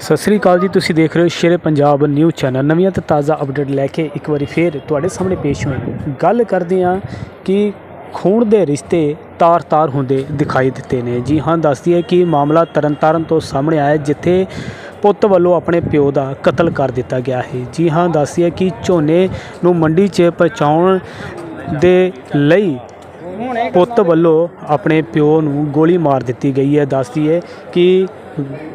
ਸਤਿ ਸ੍ਰੀ ਅਕਾਲ ਜੀ, ਤੁਸੀਂ ਦੇਖ ਰਹੇ ਹੋ ਸ਼ੇਰੇ ਪੰਜਾਬ ਨਿਊਜ਼ ਚੈਨਲ। ਨਵੀਆਂ ਤੇ ਤਾਜ਼ਾ ਅਪਡੇਟ ਲੈ ਕੇ ਇੱਕ ਵਾਰੀ ਫੇਰ ਤੁਹਾਡੇ ਸਾਹਮਣੇ ਪੇਸ਼ ਹੋਏ ਹਾਂ। ਗੱਲ ਕਰਦੇ ਹਾਂ ਕਿ ਖੂਨ ਦੇ ਰਿਸ਼ਤੇ ਤਾਰ-ਤਾਰ ਹੁੰਦੇ ਦਿਖਾਈ ਦਿੱਤੇ ਨੇ। ਜੀ ਹਾਂ ਦੱਸਦੀ ਹੈ ਕਿ ਮਾਮਲਾ ਤਰਨਤਾਰਨ ਤੋਂ ਸਾਹਮਣੇ ਆਇਆ ਜਿੱਥੇ ਪੁੱਤ ਵੱਲੋਂ ਆਪਣੇ ਪਿਓ ਦਾ ਕਤਲ ਕਰ ਦਿੱਤਾ ਗਿਆ ਹੈ। ਜੀ ਹਾਂ ਦੱਸਦੀ ਹੈ ਕਿ ਝੋਨੇ ਨੂੰ ਮੰਡੀ 'ਚ ਪਹੁੰਚਾਉਣ ਦੇ ਲਈ ਪੁੱਤ ਵੱਲੋਂ ਆਪਣੇ ਪਿਓ ਨੂੰ ਗੋਲੀ ਮਾਰ ਦਿੱਤੀ ਗਈ ਹੈ। ਦੱਸਦੀ ਹੈ ਕਿ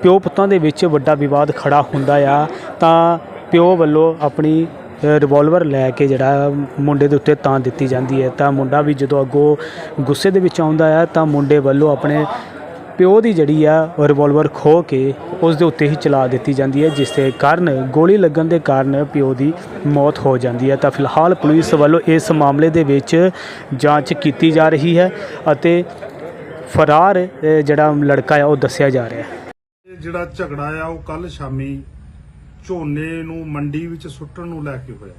ਪਿਓ ਪੁੱਤਾਂ ਦੇ ਵਿੱਚ ਵੱਡਾ ਵਿਵਾਦ ਖੜਾ ਹੁੰਦਾ ਆ। ਤਾਂ ਪਿਓ ਵੱਲੋਂ ਆਪਣੀ ਰਿਵਾਲਵਰ ਲੈ ਕੇ ਜਿਹੜਾ ਮੁੰਡੇ ਦੇ ਉੱਤੇ ਤਾਂ ਦਿੱਤੀ ਜਾਂਦੀ ਹੈ। ਤਾਂ ਮੁੰਡਾ ਵੀ ਜਦੋਂ ਅੱਗੋਂ ਗੁੱਸੇ ਦੇ ਵਿੱਚ ਆਉਂਦਾ ਆ, ਤਾਂ ਮੁੰਡੇ ਵੱਲੋਂ ਆਪਣੇ ਪਿਓ ਦੀ ਜਿਹੜੀ ਆ ਰਿਵਾਲਵਰ ਖੋ ਕੇ ਉਸ ਦੇ ਉੱਤੇ ਹੀ ਚਲਾ ਦਿੱਤੀ ਜਾਂਦੀ ਹੈ, ਜਿਸ ਦੇ ਕਾਰਨ ਗੋਲੀ ਲੱਗਣ ਦੇ ਕਾਰਨ ਪਿਓ ਦੀ ਮੌਤ ਹੋ ਜਾਂਦੀ ਹੈ। ਤਾਂ ਫਿਲਹਾਲ ਪੁਲਿਸ ਵੱਲੋਂ ਇਸ ਮਾਮਲੇ ਦੇ ਵਿੱਚ ਜਾਂਚ ਕੀਤੀ ਜਾ ਰਹੀ ਹੈ ਅਤੇ ਫਰਾਰ ਜਿਹੜਾ ਲੜਕਾ ਆ, ਉਹ ਦੱਸਿਆ ਜਾ ਰਿਹਾ ਹੈ। ਜਿਹੜਾ ਝਗੜਾ ਆ, ਉਹ ਕੱਲ ਸ਼ਾਮੀ ਝੋਨੇ ਨੂੰ ਮੰਡੀ ਵਿੱਚ ਸੁੱਟਣ ਨੂੰ ਲੈ ਕੇ ਹੋਇਆ।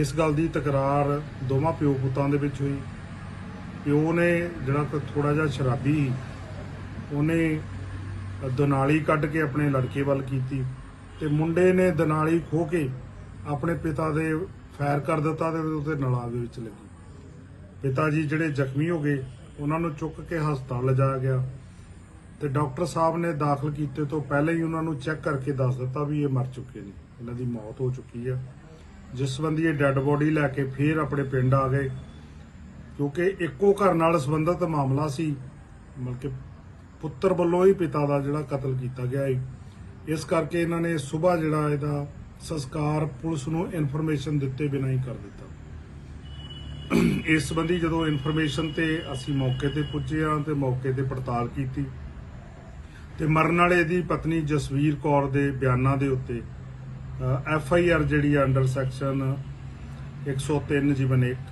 ਇਸ ਗੱਲ ਦੀ ਤਕਰਾਰ ਦੋਵਾਂ ਪਿਓ ਪੁੱਤਾਂ ਦੇ ਵਿੱਚ ਹੋਈ। ਪਿਓ ਨੇ ਜਿਹੜਾ ਥੋੜਾ ਜਿਹਾ ਸ਼ਰਾਬੀ ਸੀ, ਉਹਨੇ ਦਨਾਲੀ ਕੱਢ ਕੇ ਆਪਣੇ ਲੜਕੇ ਵੱਲ ਕੀਤੀ ਤੇ ਮੁੰਡੇ ਨੇ ਦਨਾਲੀ ਖੋ ਕੇ ਆਪਣੇ ਪਿਤਾ ਦੇ ਫਾਇਰ ਕਰ ਦਿੱਤਾ ਤੇ ਉਹਦੇ ਨਲਾਂ ਦੇ ਵਿੱਚ ਲੱਗੀ। ਪਿਤਾ ਜੀ ਜਿਹੜੇ ਜ਼ਖਮੀ ਹੋ ਗਏ ਉਹਨਾਂ ਨੂੰ ਚੁੱਕ ਕੇ ਹਸਪਤਾਲ ਲਿਜਾਇਆ ਗਿਆ ਤੇ ਡਾਕਟਰ ਸਾਹਿਬ ਨੇ ਦਾਖਲ ਕੀਤੇ ਤੋਂ ਪਹਿਲਾਂ ਹੀ ਉਹਨਾਂ ਨੂੰ ਚੈੱਕ ਕਰਕੇ ਦੱਸ ਦਿੱਤਾ ਵੀ ਇਹ ਮਰ ਚੁੱਕੇ ਨੇ ਇਹਨਾਂ ਦੀ ਮੌਤ ਹੋ ਚੁੱਕੀ ਆ। ਜਿਸ ਸੰਬੰਧੀ ਇਹ ਡੈੱਡ ਬੋਡੀ ਲੈ ਕੇ ਫੇਰ ਆਪਣੇ ਪਿੰਡ ਆ ਗਏ। ਕਿਉਂਕਿ ਇੱਕੋ ਘਰ ਨਾਲ ਸੰਬੰਧਿਤ ਮਾਮਲਾ ਸੀ, ਮਤਲਬ ਪੁੱਤਰ ਵੱਲੋਂ ਹੀ ਪਿਤਾ ਦਾ ਜਿਹੜਾ ਕਤਲ ਕੀਤਾ ਗਿਆ ਹੈ ਇਸ ਕਰਕੇ ਇਹਨਾਂ ਨੇ ਸਵੇਰ ਜਿਹੜਾ ਇਹਦਾ ਸੰਸਕਾਰ ਪੁਲਿਸ ਨੂੰ ਇਨਫੋਰਮੇਸ਼ਨ ਦਿੱਤੇ ਬਿਨਾਂ ਹੀ ਕਰ ਦਿੱਤਾ। ਇਸ ਸੰਬੰਧੀ ਜਦੋਂ ਇਨਫੋਰਮੇਸ਼ਨ ਤੇ ਅਸੀਂ ਮੌਕੇ ਤੇ ਪੁੱਜੇ ਹਾਂ ਤੇ ਮੌਕੇ ਤੇ ਪੜਤਾਲ ਕੀਤੀ ਤੇ ਮਰਨ ਵਾਲੇ ਦੀ ਪਤਨੀ ਜਸਵੀਰ ਕੌਰ ਦੇ ਬਿਆਨਾਂ ਦੇ ਉੱਤੇ ਐਫ ਆਈ ਆਰ ਜਿਹੜੀ ਆ ਅੰਡਰ ਸੈਕਸ਼ਨ 103 ਜੀਵਨ 1